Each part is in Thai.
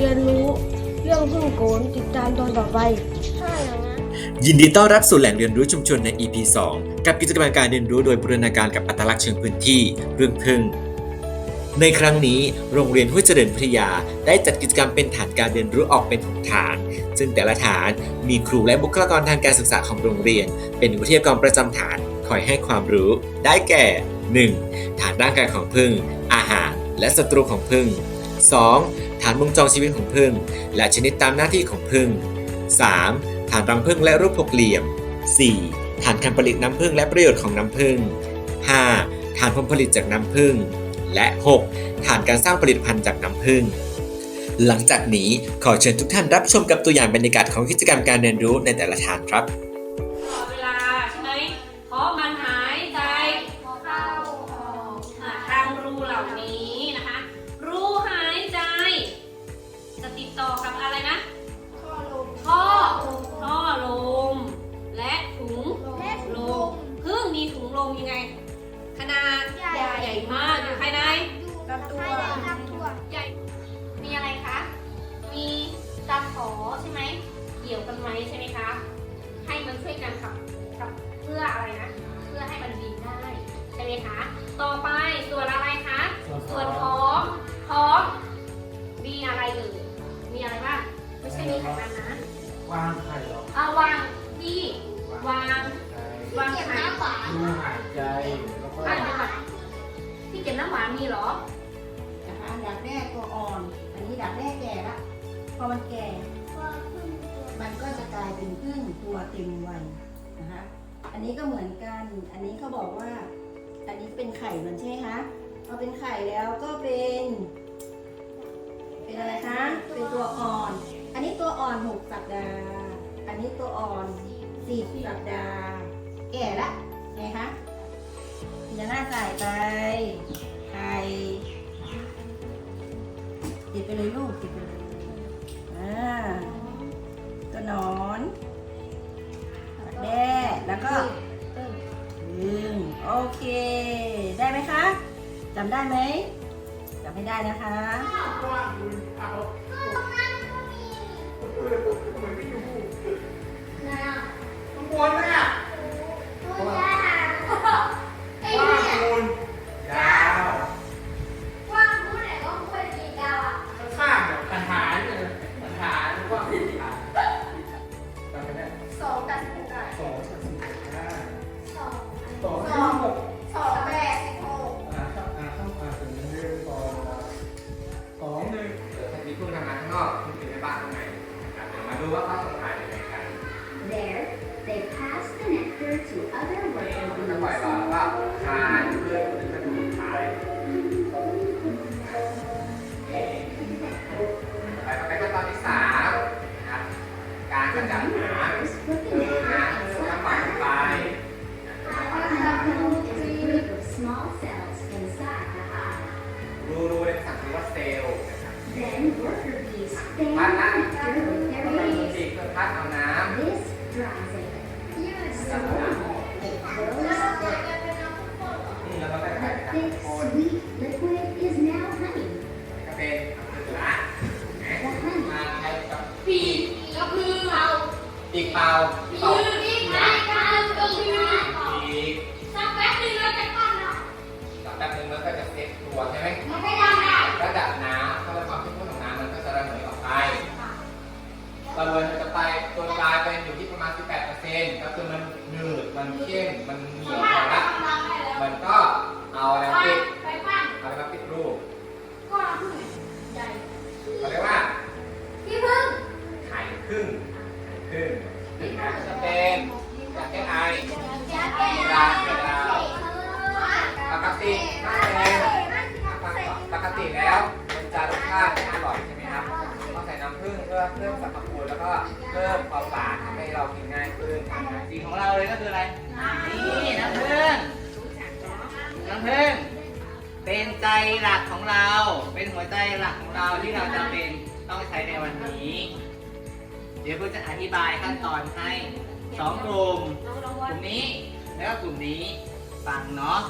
รียนรู้เรื่องซุ่มโกนติดตามตอนต่อไปใช่เหรอนะยินดีต้อนรับสู่แหล่งเรียนรู้ชุมชนใน EP 2 กับกิจกรรมการเรียนรู้โดยบูรณาการกับอัตลักษณ์เชิงพื้นที่เรื่องพึ่ง ในครั้งนี้โรงเรียนห้วยเจริญพิทยา ได้จัดกิจกรรมเป็นฐานการเรียนรู้ออกเป็นหกฐาน ซึ่งแต่ละฐานมีครูและบุคลากรทางการศึกษาของโรงเรียน เป็นวิทยากรประจำฐานคอยให้ความรู้ ได้แก่ 1. ฐานร่างกายของพึ่ง อาหาร และศัตรูของพึ่ง 2. ฐานวงจรชีวิตของพึ่ง และชนิดตามหน้าที่ของพึ่ง 3. ฐานรังผึ้งและรูปหกเหลี่ยม 4. ฐานการผลิตน้ำผึ้งและประโยชน์ของน้ำผึ้ง 5. ฐานผลผลิตจากน้ำผึ้งและ 6. ฐานการสร้างผลิตภัณฑ์จากน้ำผึ้งหลังจากนี้ขอเชิญทุกท่านรับชมกับตัวอย่างบรรยากาศของกิจกรรมการเรียนรู้ในแต่ละฐานครับ คะ ต่อไปส่วนอะไรคะ ส่วนท้อง ท้อง มีอะไรเอ่ยมีอะไรบ้าง ไม่ใช่มีไขมันนะ วางไข่เหรอเอาวางที่ วาง วางเก็บไข่น้ำหวานดูหายใจแล้วก็อะเดี๋ยวก่อนที่เก็บน้ำหวานมีเหรอนะคะดักแด้ตัวอ่อน อันนี้ดักแด้แก่ละ พอมันแก่ก็ขึ้นตัวมันก็จะกลายเป็นพึ่งตัวเต็มวัยนะคะ อันนี้ก็เหมือนกัน อันนี้เขาบอกว่า อันนี้เป็นไข่มันใช่ไหมคะพอเป็นไข่แล้วก็เป็น เป็นอะไรคะ เป็นตัวอ่อน อันนี้ตัวอ่อนหกสัปดาห์ อันนี้ตัวอ่อนสี่สัปดาห์ แก่ละไงคะจะหน้าใส่ไป จำได้ไหมจำไม่ได้นะคะวาง นี่แล้วก็ได้ขายนะครับ Thick, โคน sweet liquid is now honey. ก็เป็นอังกฤษละ The มา honey ใช้กับปีกก็คือเอาปีกเปล่าปีเป่ากปีกนะก็คือปีกสักแป๊บนึงเราจะปั้นเนากับแป๊บนึงมันก็จะเซ็ตตัวใช่ไหมมันไม่ได้ระดับน้ำถ้าเป็นความเข้มข้นของน้ำมันก็จะระเหยออกไป ระเหยมันจะไปตัวกลายเป็นอยู่ที่ประมาณ 18%ก็คือมันหนืด มันเข้ม มันเหนียวพอละมันก็เอาอะไรมาปิดไปปั้นเอาอะไรมาปิดรูปก็พึ่งใหญ่เขาเรียกว่าที่พึ่งไข่ครึ่งไข่ครึ่งถึงนะจะเป็นอยากแก้ไอจะแก้ไขปกติถ้าเป็นปกติแล้ว พื่อเพิ่มสรรพคุณแล้วก็เพิ่มความหวานทำให้เรากินง่ายขึ้นสีของเราเลยก็คืออะไร นี่น้ำผึ้งน้ำผึ้งเป็นใจหลักของเรา เป็นหัวใจหลักของเราที่เราจะเป็นต้องใช้ในวันนี้ เดี๋ยวเพื่อจะอธิบายขั้นตอนให้สองกลุ่มน้องรางกวัลลุ่มนี้แล้วก็กลุ่มนี้ฟังเนาะ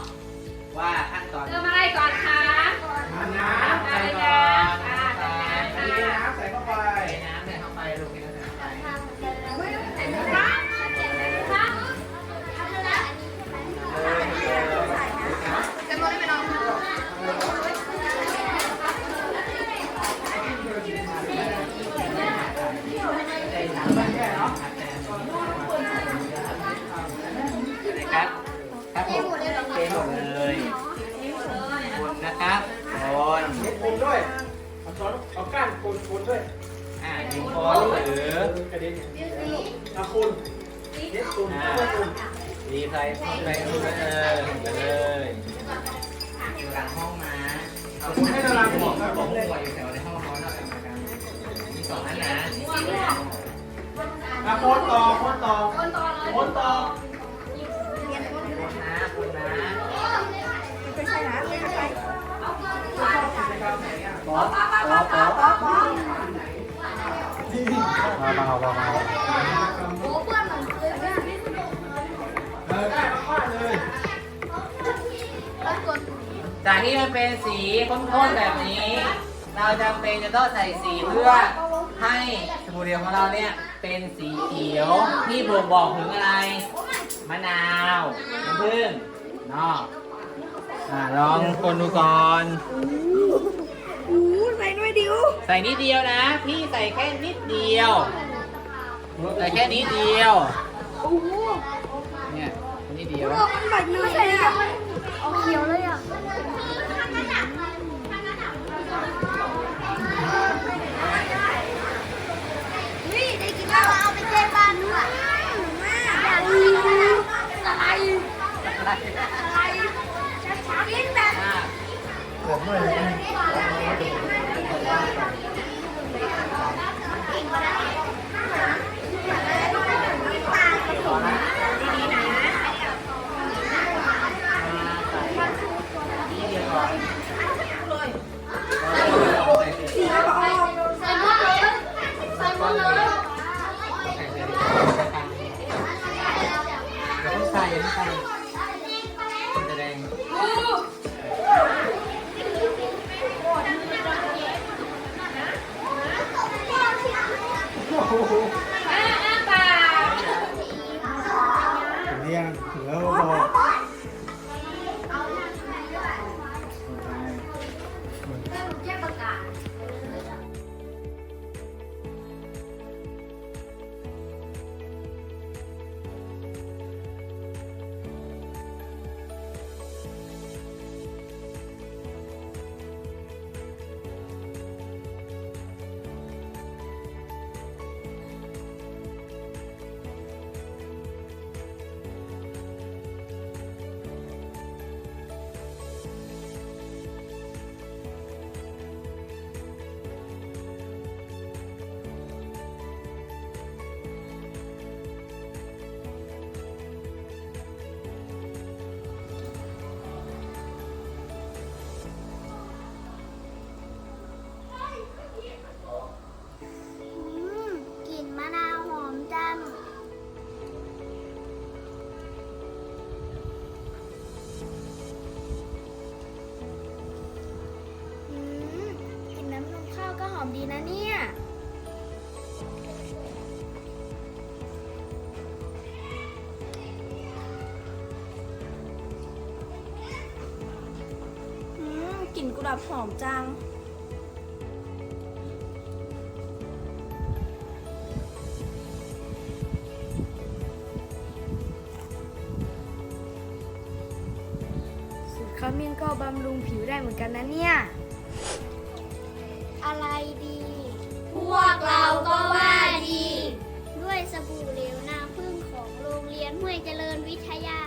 ว่าขั้นตอนเติมอะไรก่อนคะน้ำน้ำอะไรใส่นะก่อนอ่าใส่น้ำใส่ ไป น็ตคุณเข้าไปดีใส่เข้าไปเออไปเลยอยู่หลังห้องนะเอาคุณให้เราลังบอกบอกหัวอยู่แถวในห้องนอนเท่ากันกันมีสองอันนะอะคนต่อคนต่อคนต่อเลยคนต่อคนนะคนนะไม่ใช่นะไม่ใช่ป๊อปป๊อปป๊อปป๊อปเบาเบาเบาโอ้เพื่อ จากที่มันเป็นสีข้นๆแบบนี้ เราจำเป็นจะต้องใส่สีเพื่อให้สบู่เดียวของเราเนี่ยเป็นสีเขียวที่บ่งบอกถึงอะไรมะนาวน้ำผึ้งเนาะอ่าลองคนดูก่อนอู้ใส่ด้วยดิวใส่นิดเดียวนะ พี่ใส่แค่นิดเดียวใส่แค่นิดเดียวโอ้โหเนี่ยนิดเดียว มันแบบนี้เลยอะเอา เขียวเลยอะนี่ได้กินแล้วเอาไปเทบ้านด้วยอะ ถึง อมดีนะเนี่ย อืมกลิ่นกุหลาบหอมจังสูตรขมิ้นก็บำรุงผิวได้เหมือนกันนะเนี่ย อะไรดี พวกเราก็ว่าดี ด้วยสบู่เหลวน้ำผึ้งของโรงเรียนห้วยเจริญวิทยา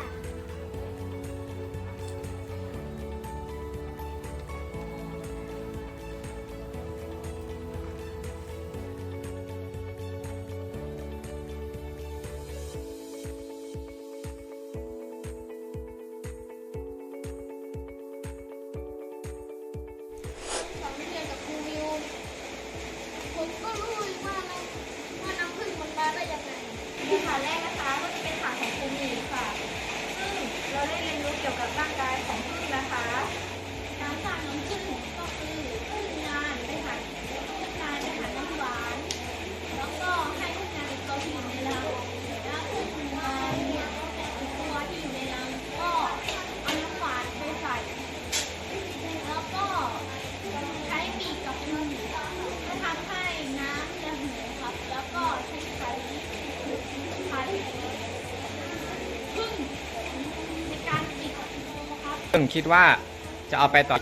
เป็นฐานของครูมีค่ะ ซึ่งเราได้เรียนรู้เกี่ยวกับร่างกายของผึ้งนะคะึ่งคิดว่าจะเอาไปต่อ